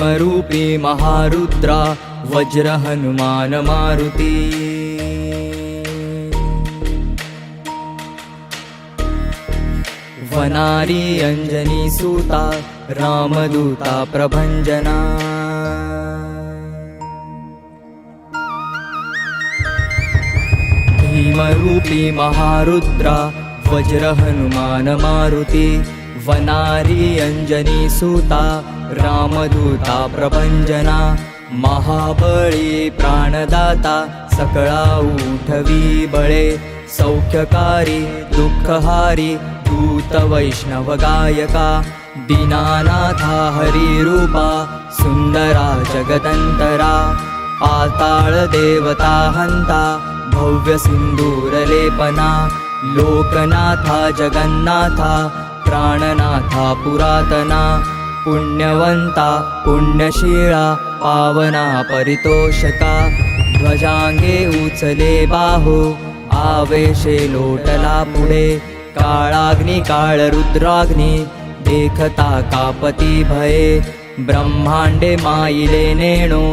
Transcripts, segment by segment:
ुद्रा वज्रहनुमान मारुता। रामदूता प्रभञ्जना। भीमरूपी महारुद्रा वज्रहनुमानमारुति वनारी अञ्जनीसुता रामदूता प्रभञ्जना महाबळी प्राणदाता सकळा उठवी बळे सौख्यकारी दुःखहारी दूतवैष्णवगायका दीनानाथा हरिरूपा सुन्दरा जगदन्तरा पातालदेवता हन्ता भव्यसिन्दूरलेपना लोकनाथा जगन्नाथा प्राणनाथा पुरातना पुण्यवंता पुण्यशीळा पावना परितोषका ध्वजांगे उचले बाहो आवेशे लोटला पुढे। काळाग्नी काळ रुद्राग्नी देखता कापती भये। ब्रह्मांडे माईले नेणो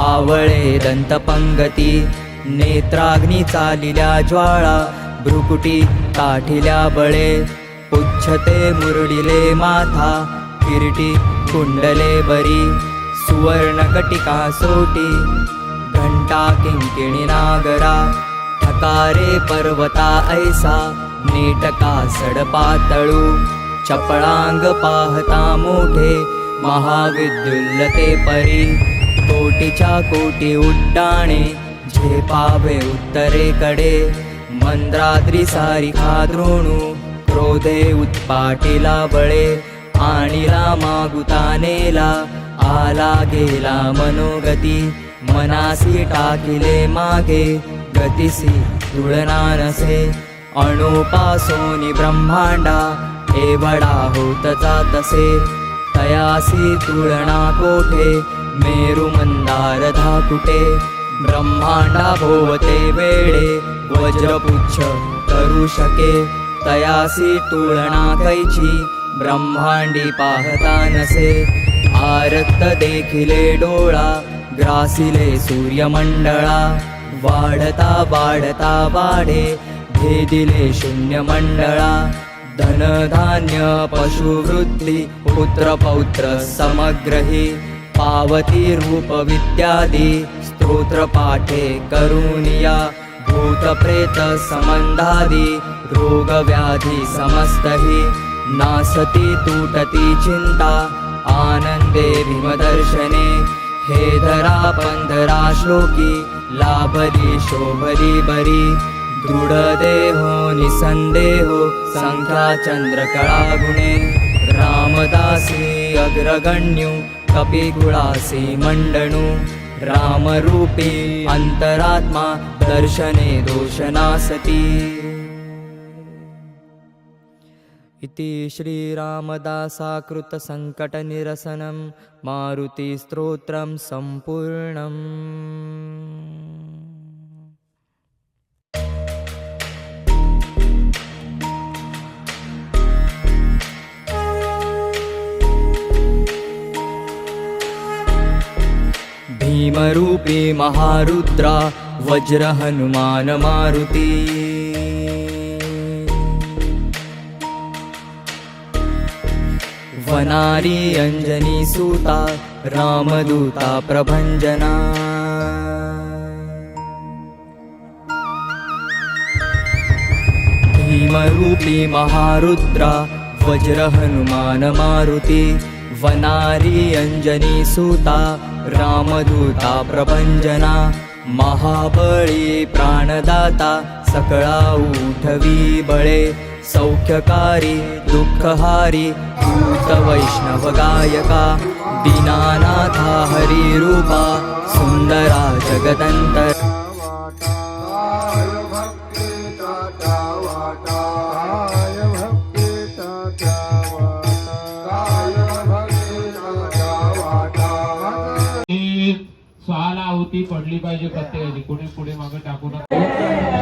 आवळे दंतपंगती। नेत्राग्नी चालिल्या ज्वाळा भ्रुकुटी ताठिल्या बळे। उच्छते मुरडिले माथा किरीटी कुंडले बरी सुवर्णकटिका सोटी घंटा किंकिणी नागरा ठकारे पर्वता ऐसा नेटका सडपातळू चपळांग पाहता मोठे महाविद्युल्लते परी कोटीच्या कोटी उड्डाणे झेपावे उत्तरेकडे मंद्राद्री सारिखा द्रोणू क्रोधे उत्पाटीला बळे आणिला गुतानेला आला गेला मनोगती. मनासी टाकिले मागे गतिसी तुळना नसे अणुपासोनी ब्रह्मांडा एवढा होत जातसे. तयासी तुळना कोठे? मेरु मंदार धाकुटे. ब्रह्मांडा भोवते वेळे वज्रपुच्छ करू शके. तयासी तुळना कैची? ब्रह्मांडी पाहता नसे आरक्त देखिले डोळा ग्रासिले सूर्यमंडळा वाढता वाढता वाढे भेदिले शून्य मंडळा धनधान्य पशुवृत्ती पुत्र पौत्र समग्रही पावती रूप विद्यादी स्तोत्र पाठे करुनिया भूत प्रेत संबंधादी रोग व्याधी समस्तही नासति तूटति चिन्ता आनन्दे भीमदर्शने। हे धरा पन्धरा श्लोकी लाभरी शोभरी बरी। दृढदेहो निसन्देहो सन्ध्राचन्द्रकलागुणे रामदासी अग्रगण्यु कपिगुलासीमण्डनू रामरूपी अन्तरात्मा दर्शने दोषना सती इति श्रीरामदासाकृतसङ्कटनिरसनं मारुतिस्तोत्रं सम्पूर्णम् भीमरूपी महारुद्रा वज्र फनारी अंजनी सुता रामदूता प्रभंजना। भीमरूपी महारुद्रा वज्रहनुमान मारुती। वनारी अंजनी सुता रामदूता प्रभंजना। महाबळी प्राणदाता सकळा उठवी बळे। सौख्यकारी दुःखहारी दूत वैष्णव गायका दीनानाथा हरिरूपा सुन्दरा जगदन्तर। स्वाला होती पडली पाहिजे प्रत्येकाची. कोणी पुढे मागे टाकू नका.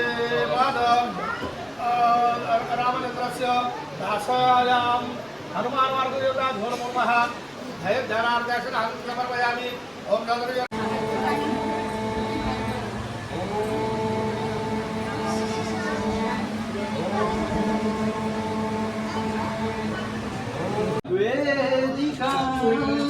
धर्मस्य भाषायां हनुमानमार्गदेवता धोर्मः धैर्धनार्देशन अहं समर्पयामि ॐ नगर्य Where did he come?